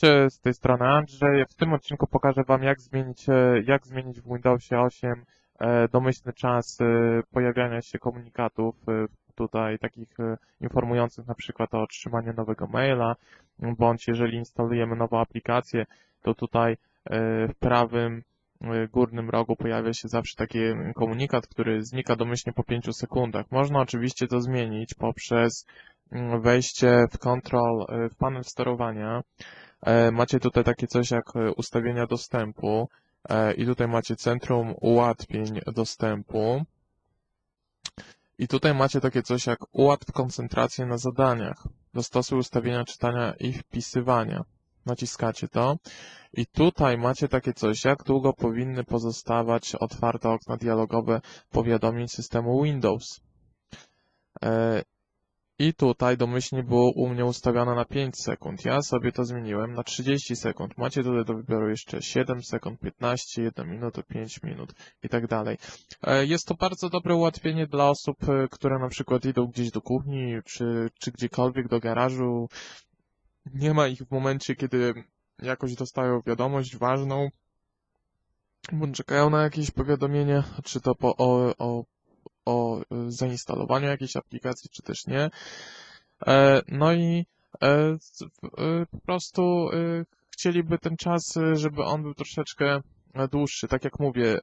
Cześć, z tej strony Andrzej. W tym odcinku pokażę Wam, jak zmienić, e, jak zmienić w Windowsie 8 e, domyślny czas e, pojawiania się komunikatów, tutaj takich informujących na przykład o otrzymaniu nowego maila, bądź jeżeli instalujemy nową aplikację, to tutaj w prawym górnym rogu pojawia się zawsze taki komunikat, który znika domyślnie po 5 sekundach. Można oczywiście to zmienić poprzez mm, wejście w control, e, w panel sterowania, Macie tutaj takie coś jak e, ustawienia dostępu e, i tutaj macie centrum ułatwień dostępu i tutaj macie takie coś jak ułatw koncentrację na zadaniach. Dostosuj ustawienia czytania i wpisywania. Naciskacie to i tutaj macie takie coś, jak długo powinny pozostawać otwarte okna dialogowe powiadomień systemu Windows. I tutaj domyślnie było u mnie ustawione na 5 sekund. Ja sobie to zmieniłem na 30 sekund. Macie tutaj do wyboru jeszcze 7 sekund, 15, 1 minutę, 5 minut i tak dalej. E, Jest to bardzo dobre ułatwienie dla osób, e, które na przykład idą gdzieś do kuchni, czy, czy gdziekolwiek do garażu. Nie ma ich w momencie, kiedy jakoś dostają wiadomość ważną, bądź czekają na jakieś powiadomienie, czy to po, o, o o y, zainstalowaniu jakiejś aplikacji, czy też nie. E, No i e, y, po prostu y, chcieliby ten czas, żeby on był troszeczkę e, dłuższy. Tak jak mówię,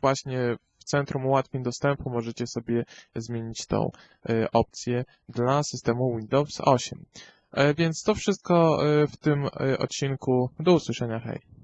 właśnie w centrum ułatwień dostępu możecie sobie zmienić tą opcję dla systemu Windows 8. E, Więc to wszystko w tym odcinku. Do usłyszenia, hej.